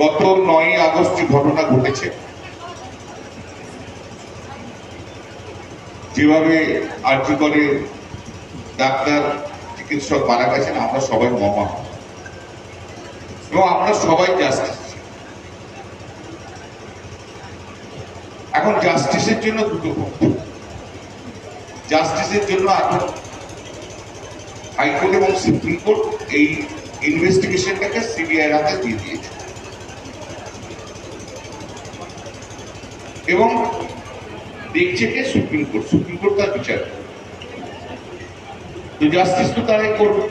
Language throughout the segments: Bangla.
গত নয় আগস্ট ঘটনা ঘটেছে, যেভাবে আর্জি করে ডাক্তার, চিকিৎসক মারা গেছেন, আমরা সবাই মমা এবং আমরা সবাই জাস্টিস এখন জাস্টিসের জন্য দুটো জাস্টিসের জন্য এখন হাইকোর্ট এবং সুপ্রিম কোর্ট এই ইনভেস্টিগেশনটাকে সিবিআই হাতে দিয়ে দিয়েছে। এবং দেখছে কে সুপ্রিম কোর্ট সুপ্রিম কোর্ট তার বিচার তো জাস্টিস তো তারাই করবে।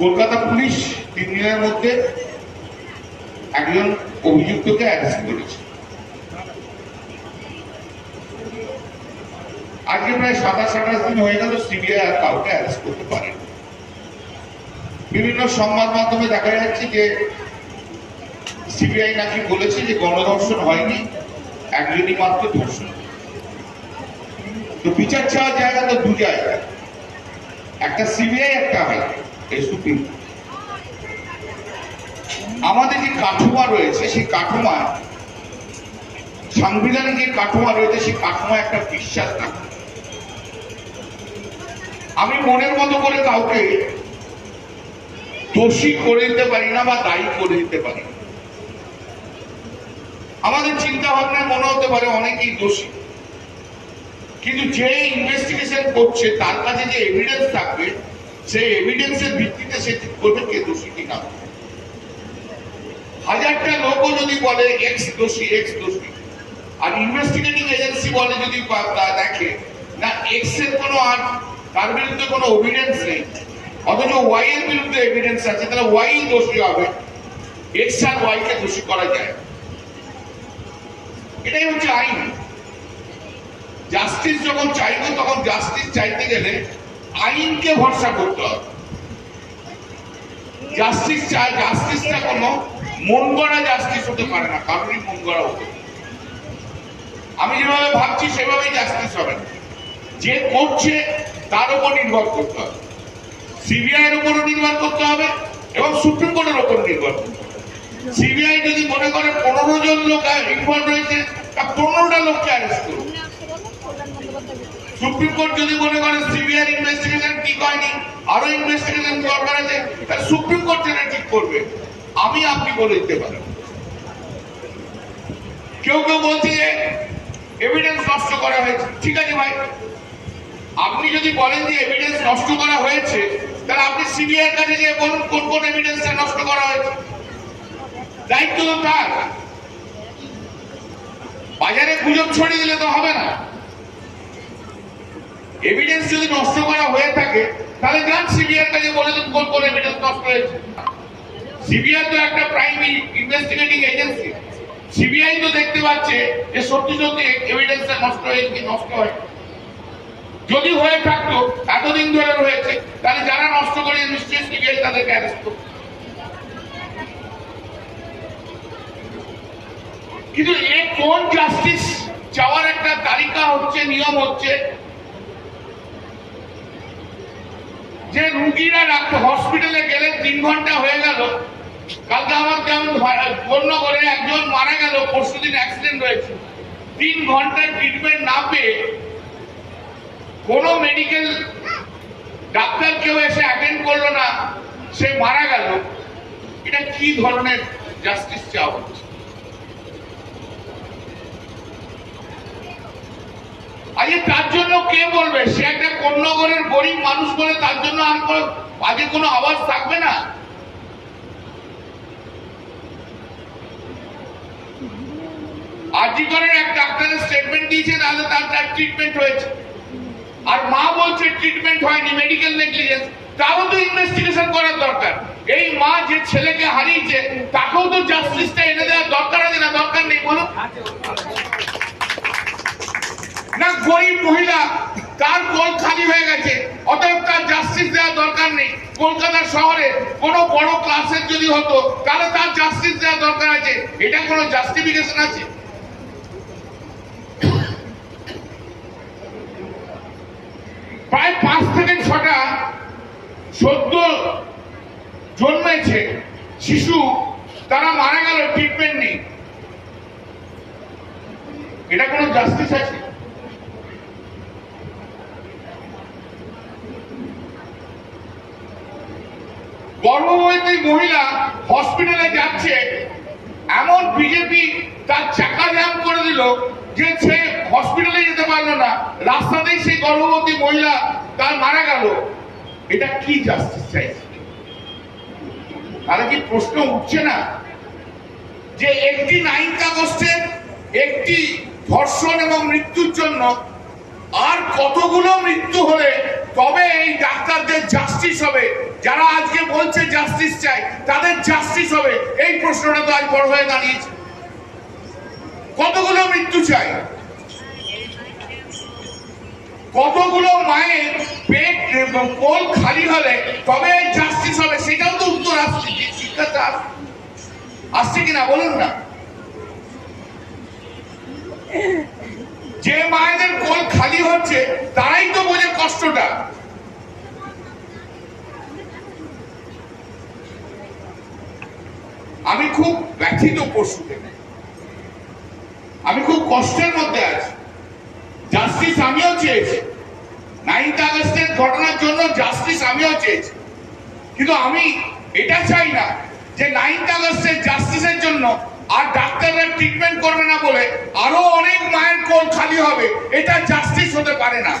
কলকাতা পুলিশ তিন দিনের মধ্যে একজন অভিযুক্তকে অ্যারেস্ট করেছে। আজকে প্রায় সাতাশ, আঠাশ দিন হয়ে গেল সিবিআই আর কাউকে অ্যারেস্ট করতে পারে বিভিন্ন সংবাদ মাধ্যমে দেখা যাচ্ছে যে সিবিআই নাকি বলেছে যে গণধর্ষণ হয়নি, একজনই মাত্র ধর্ষণ। তো বিচার চাওয়ার জায়গা তো দু জায়গা একটা সিবিআই, একটা হয় এই সুপ্রিম আমাদের যে কাঠামো রয়েছে, সেই কাঠামো, সাংবিধানিক যে কাঠামো রয়েছে, সেই কাঠামো একটা বিশ্বাস থাকে আমি মনের মতো করে কাউকে দোষী করে দিতে পারি না বা দায়ী করে দিতে পারি না। আমাদের চিন্তা ভাবনায় মনে হতে পারে অনেকেই দোষী। কিন্তু যে ইনভেস্টিগেশন করছে, তার কাছে যে এভিডেন্স থাকবে, সেই এভিডেন্সের ভিত্তিতে সে ঠিক করবে কে দোষী কিনা। হাজারটা লোকও যদি বলে এক্স দোষী এক্স দোষী, আর ইনভেস্টিগেটিং এজেন্সি বলে যদি দেখে, না এক্সের কোনো আর, তার বিরুদ্ধে কোনো এভিডেন্স নেই, অথচ ওয়াই এর বিরুদ্ধে এভিডেন্স আছে, তাহলে ওয়াই দোষী হবে। এক্স আর ওয়াই কে দোষী করা যায় এটাই হচ্ছে আইন। জাস্টিস যখন চাইবে, তখন জাস্টিস চাইতে গেলে আইনকে ভরসা করতে হবে। জাস্টিস চাই জাস্টিসটা কোনো মন গড়া জাস্টিস হতে পারে না, কারোরই মন গড়া হতে আমি যেভাবে ভাবছি, সেভাবেই জাস্টিস হবে না। যে করছে, তার উপর নির্ভর করতে হবে। সিবিআই এর উপরও নির্ভর করতে হবে এবং সুপ্রিম কোর্টের উপর নির্ভর করতে হবে। সিবিআই যদি মনে করে পনেরো জন লোক ইনভলভ রয়েছে, তা পনেরোটা লোককে অ্যারেস্ট করুন সুপ্রিম কোর্ট যদি মনে করে সিবিআই ইনভেস্টিগেশন ঠিক হয়নি, আরও ইনভেস্টিগেশন দরকার আছে তাহলে সুপ্রিম কোর্ট যেটা ঠিক করবে। আমি আপনি বলে দিতে পারেন। কেউ কেউ বলছে যে এভিডেন্স নষ্ট করা হয়েছে। ঠিক আছে ভাই, আপনি যদি বলেন যে এভিডেন্স নষ্ট করা হয়েছে, তাহলে আপনি সিবিআই এর কাছে গিয়ে বলুন কোন কোন এভিডেন্সটা নষ্ট করা হয়েছে। দায়িত্ব তো তার। বাজারে গুজব ছড়িয়ে দিলে তো হবে না। এভিডেন্স যদি নষ্ট করা হয়ে থাকে, তাহলে যান সিবিআই কাছে বলে দিন, কোন কোন এভিডেন্স নষ্ট হয়েছে। সিবিআই তো একটা প্রাইমারি ইনভেস্টিগেটিং এজেন্সি সিবিআই তো দেখতে পাচ্ছে যে সত্যি সত্যি এভিডেন্সটা নষ্ট হয়েছে কি নষ্ট হয় যদি হয়ে থাকতো, এতদিন ধরে রয়েছে, তাহলে যারা নষ্ট করে নিশ্চয়ই সিবিআই তাদেরকে অ্যারেস্ট করতো। কিন্তু এ কোন জাস্টিস চাওয়ার একটা তালিকা হচ্ছে, নিয়ম হচ্ছে? যে রুগীরা হসপিটালে গেলে তিন ঘণ্টা হয়ে গেল কালকে আমার কেমন বন্য করে একজন মারা গেল পরশু দিন অ্যাক্সিডেন্ট হয়েছে। তিন ঘণ্টার ট্রিটমেন্ট না পেয়ে কোন মেডিকেল ডাক্তার কেউ এসে অ্যাটেন্ড করল না, সে মারা গেল। এটা কি ধরনের জাস্টিস চাওয়া হচ্ছে? আজকে তার জন্য কে বলবে? সে একটা কন্যগরের গরিব মানুষ বলে তার জন্য আর কোনো- কোনো আওয়াজ থাকবে না? আজিকরের এক ডাক্তারের স্টেটমেন্ট দিয়েছে, তাহলে তার তার ট্রিটমেন্ট হয়েছে। আর মা বলছে ট্রিটমেন্ট হয়নি মেডিকেল নেগলিজেন্স তারও তো ইনভেস্টিগেশন করার দরকার। এই মা যে ছেলেকে হারিয়েছে, তাকেও তো জাস্টিসটা এনে দেওয়ার দরকার আছে না? দরকার নেই, বলুন। না, গরিব মহিলা, তার কোল খালি হয়ে গেছে। অতএব তার জাস্টিস দেওয়ার দরকার নেই। কলকাতা শহরে কোন বড় ক্লাসের যদি হতো, তাহলে তার জাস্টিস দেওয়ার দরকার আছে। এটা কোনো জাস্টিফিকেশন আছে? প্রায় পাঁচ থেকে ছটা সদ্য জন্মেছে শিশু, তারা মারা গেল ট্রিটমেন্ট নেই। এটা কোনো জাস্টিস আছে? গর্ভবতী মহিলা হসপিটালে যাচ্ছে, এমন বিজেপি তার চাকা জ্যাম করে দিল যে সে হসপিটালে যেতে পারল না। রাস্তাতেই সেই গর্ভবতী মহিলা তার মারা গেল। এটা কি জাস্টিস চাইছে তাহলে কি প্রশ্ন উঠছে না? যে একটি নাইন্থ আগস্টের একটি ধর্ষণ এবং মৃত্যুর জন্য আর কতগুলো মৃত্যু হলে তবে এই ডাক্তারদের জাস্টিস হবে? যারা আজকে বলছে জাস্টিস চাই, তাদের জাস্টিস হবে। এই প্রশ্নটা তো আজ বড় হয়ে দাঁড়িয়েছে। কতগুলো মৃত্যু চাই? কতগুলো মায়ের পেট কোল খালি হলে তবে জাস্টিস হবে? সেটাও তো উত্তর আসছে। শিক্ষাটা আসছে কিনা বলুন না। যে মায়েদের কোল খালি হচ্ছে, তারাই তো বোঝে কষ্টটা। আমি খুব ব্যথিত পরশু থেকে। আমি খুব কষ্টের মধ্যে আছি। জাস্টিস আমিও চেয়েছি। নাইন্থ আগস্টের ঘটনার জন্য জাস্টিস আমিও চেয়েছি। কিন্তু আমি এটা চাই না যে নাইন্থ আগস্টের জাস্টিসের জন্য আর ডাক্তাররা ট্রিটমেন্ট করবে না বলে আরও অনেক মায়ের কোল খালি হবে। এটা জাস্টিস হতে পারে না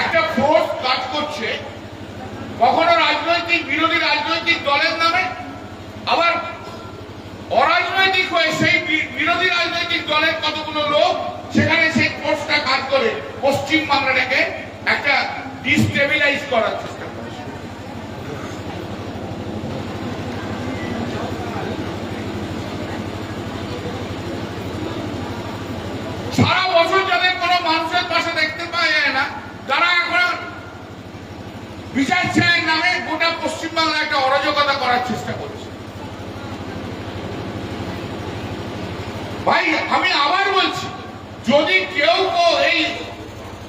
একটা ফোর্স কাজ করছে কখনো রাজনৈতিক বিরোধী রাজনৈতিক দলের নামে আবার অরাজনৈতিক হয়ে সেই বিরোধী রাজনৈতিক দলের কতগুলো লোক সেখানে সেই ফোর্সটা কাজ করে পশ্চিম বাংলাটাকে একটা ডিস্টেবিলাইজ করার চেষ্টা সারা বছর যাদের কোনো মানুষের পাশে দেখতে পাওয়া না তারা এখন বিচার চায়ের নামে গোটা পশ্চিমবাংলা একটা অরাজকতা করার চেষ্টা করছে। ভাই, আমি আবার বলছি, যদি কেউ এই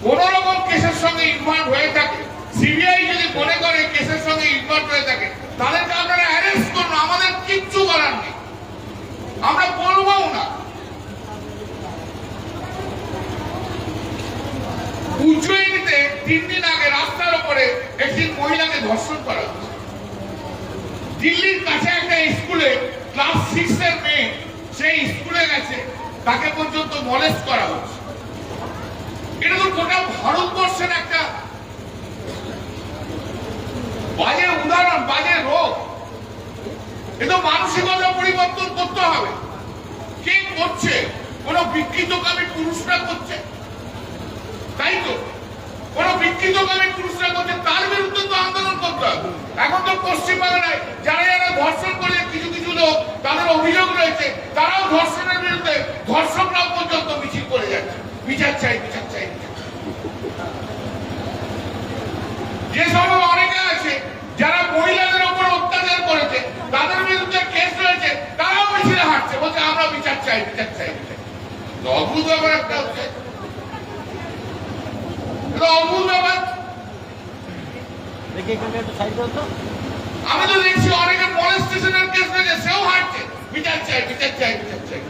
কোন রকম কেসের সঙ্গে ইনভলভ হয়ে থাকে সিবিআই যদি মনে করে কেসের সঙ্গে ইনভলভ হয়ে থাকে তাদেরকে আপনারা অ্যারেস্ট করুন, আমাদের কিচ্ছু করার নেই। আমরা বলব না। উজ্জয়িনীতে তিন দিন আগে রাস্তার উপরে একটি মহিলাকে ধর্ষণ করা দিল্লির কাছে একটা স্কুলে ক্লাস সিক্স এর মেয়ে, সেই স্কুলে গেছে, তাকে পর্যন্ত মলেস্ট করা হচ্ছে। এটা তো গোটা ভারতবর্ষের একটা বাজে উদাহরণ, বাজে রোগ। এ মানসিকতা পরিবর্তন করতে হবে। কে করছে? কোন বিকৃতকামী পুরুষরা করছে? তাই তো? কোন বিকৃতকামী পুরুষরা করছে? তার বিরুদ্ধে তো আন্দোলন করতে পশ্চিমবাংলায় যারা যারা ধর্ষণ করে কিছু কিছু লোক, তাদের অভিযোগ রয়েছে, তারাও ধর্ষণের বিরুদ্ধে ধর্ষকরাও পর্যন্ত মিছিল করে যাচ্ছে। বিচার চাই বিচার চাই যে অনেকে আছে, যারা মহিলাদের উপর অত্যাচার করেছে, তাদের বিরুদ্ধে কেস রয়েছে, তারাও মিছিলে হাঁটছে, বলছে, আমরা বিচার চাই বিচার চাই অদ্ভুত ব্যাপার একটা হচ্ছে। অদ্ভুত ব্যাপার। দেখি এখানে একটু সাইড আমি তো দেখছি অনেকে মলেস্টেশনের কেস রয়েছে সেও হাঁটছে। বিচার চাই বিচার চাই বিচার চাই।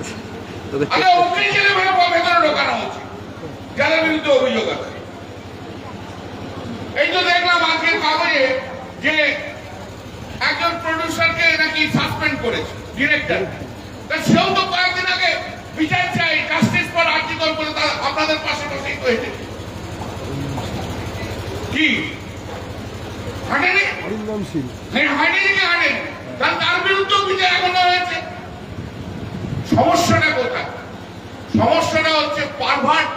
আগে ওকে জেলে ভেতরে ঢোকানো উচিত যাদের বিরুদ্ধে অভিযোগ আছে। এই তো দেখলাম আজকের কাগজে যে একজন প্রডিউসারকে নাকি সাসপেন্ড করেছে ডিরেক্টর তা সেও তো কয়েকদিন আগে বিচার চাই জাস্টিস ফর আর্টিকল বলে আপনাদের পাশে তো কি? তার হয়েছে। সমস্যাটা কোথায়? সমস্যাটা হচ্ছে পারভার্ট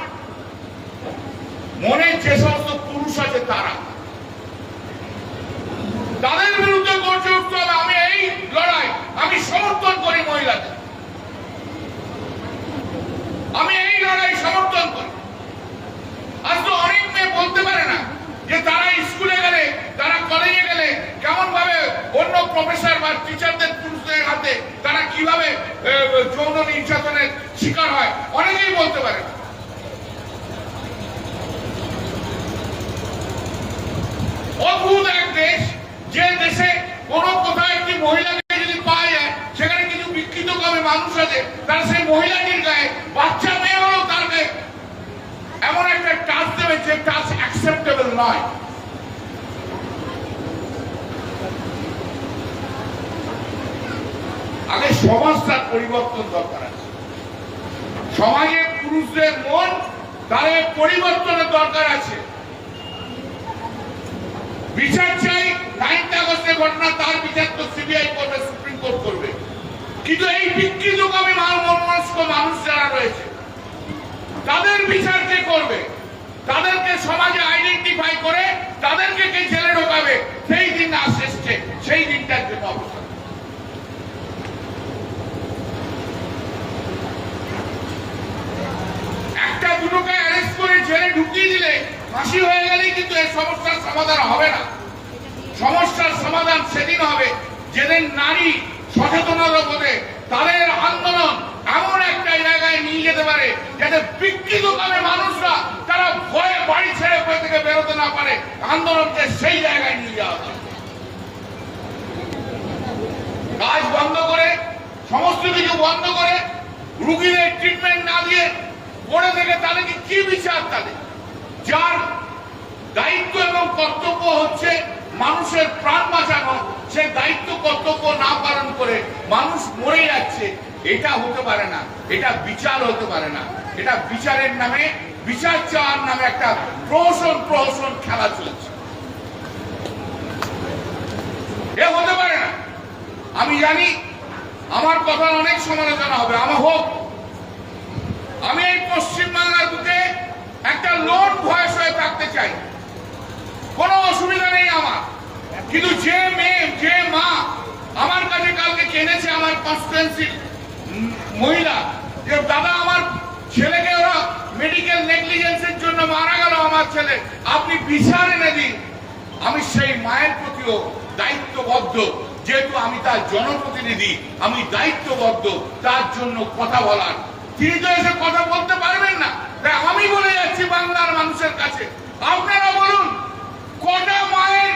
মনে যে সমস্ত পুরুষ আছে তারা। তাদের বিরুদ্ধে গর্জে উঠতে হবে, আমি এই লড়াই, আমি সমর্থন করি মহিলাদের। প্রফেসর বা টিচারদের পুরুষদের হাতে তারা কীভাবে যৌন নির্যাতনের শিকার হয়, অনেকেই বলতে পারে। অদ্ভুত এক দেশ, যে দেশে কোন কোথায় একটি মহিলাকে যদি পাওয়া যায়, সেখানে কিছু বিকৃত কবে মানুষ আছে, তারা সেই মহিলাটির গায়ে, বাচ্চা মেয়ে হলেও তার গায়ে। এমন একটা টাচ দেবে যে টাচ অ্যাকসেপ্টেবল নয়। সমাজটার পরিবর্তন দরকার আছে। সমাজে পুরুষদের মন, তাদের পরিবর্তনের দরকার আছে। বিচার চাই নাইনথ আগস্টের ঘটনা, তার বিচার তো সিবিআই করবে সুপ্রিম কোর্ট করবে। কিন্তু এই বিকৃতকামী মনস্ক মানুষ যারা রয়েছে, তাদের বিচার কে করবে? তাদেরকে সমাজে আইডেন্টিফাই করে, তাদেরকে কে জেলে ঢোকাবে? সেই দিন আসছে সেই দিনটার জন্য অবস্থা একটা দুটোকে অ্যারেস্ট করে জেলে ঢুকিয়ে দিলে ফাঁসি হয়ে গেলেই কিন্তু এই সমস্যার সমাধান হবে না। সমস্যার সমাধান সেদিন হবে যেদিন নারী সচেতনতা বোধে তাদের আন্দোলন এমন একটা জায়গায় নিয়ে যেতে পারে যাতে বিকৃত কামে মানুষরা তারা ভয়ে বাড়ি ছেড়ে বই থেকে বেরোতে না পারে। আন্দোলনকে সেই জায়গায় নিয়ে যাওয়া। কাজ বন্ধ করে, সমস্ত কিছু বন্ধ করে, রুগীদের ট্রিটমেন্ট না দিয়ে পড়ে থেকে তাদেরকে কি বিচার তাদের? যার দায়িত্ব এবং কর্তব্য হচ্ছে মানুষের প্রাণ বাঁচানো, সে দায়িত্ব, কর্তব্য না পালন করে মানুষ মরে যাচ্ছে, এটা হতে পারে না, এটা বিচার হতে পারে না। এটা বিচারের নামে, বিচার চাওয়ার নামে একটা প্রহসন প্রহসন খেলা চলছে। এ হতে পারে না। আমি জানি আমার কথার অনেক সমালোচনা হবে, আমার হোক। আমি এই পশ্চিম বাংলার বুকে একটা লোন ভয়েস হয়ে থাকতে চাই। কোনো অসুবিধা নেই আমার। কিন্তু যে মেয়ে, যে মা আমার কাছে কালকে কেনেছে আমার কনস্টিটুয়েন্সি মহিলা, যে দাদা আমার ছেলেকে ওরা মেডিকেল নেগলিজেন্সের জন্য মারা গেল আমার ছেলে, আপনি বিচার এনে দিন। আমি সেই মায়ের প্রতিও দায়িত্ববদ্ধ। যেহেতু আমি তার জনপ্রতিনিধি, আমি দায়িত্ববদ্ধ। তার জন্য কথা বলার তিনি তো এসে কথা বলতে পারবেন না। আমি বলে যাচ্ছি বাংলার মানুষের কাছে। আপনারা বলুন, কটা মায়ের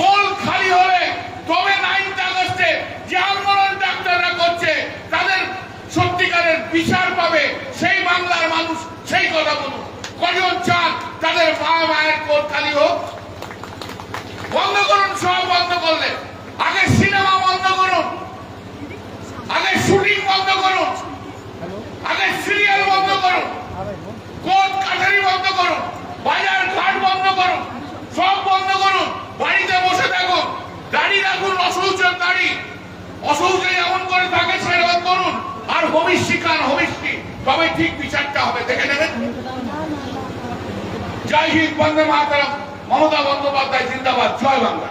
কোল খালি হলে তবে নাইনথ আগস্টে যে আন্দোলন ডাক্তাররা করছে, তাদের সত্যিকারের বিচার পাবে সেই বাংলার মানুষ, সেই কথা বলুন। কজন চান তাদের মা মায়ের কোল খালি হোক? বন্ধ করুন, সব বন্ধ করলে। আগে সিনেমা বন্ধ করুন। আগে শুটিং বন্ধ করুন আগে সিরিয়াল বন্ধ করুন কোর্ট কাছারি বন্ধ করুন বাজার ঘাট বন্ধ করুন সব বন্ধ করুন বাড়িতে বসে থাকুন দাড়ি রাখুন অসৌচের দাড়ি এমন করে তাকে ছেড়ে করুন। আর হবিষ কার হবিষ্কি তবে ঠিক বিচারটা হবে, দেখে নেবেন। জয় হিন্দ, বন্দে মাতারাম, মমতা বন্দ্যোপাধ্যায়, জিন্দাবাদ, জয় বাংলা।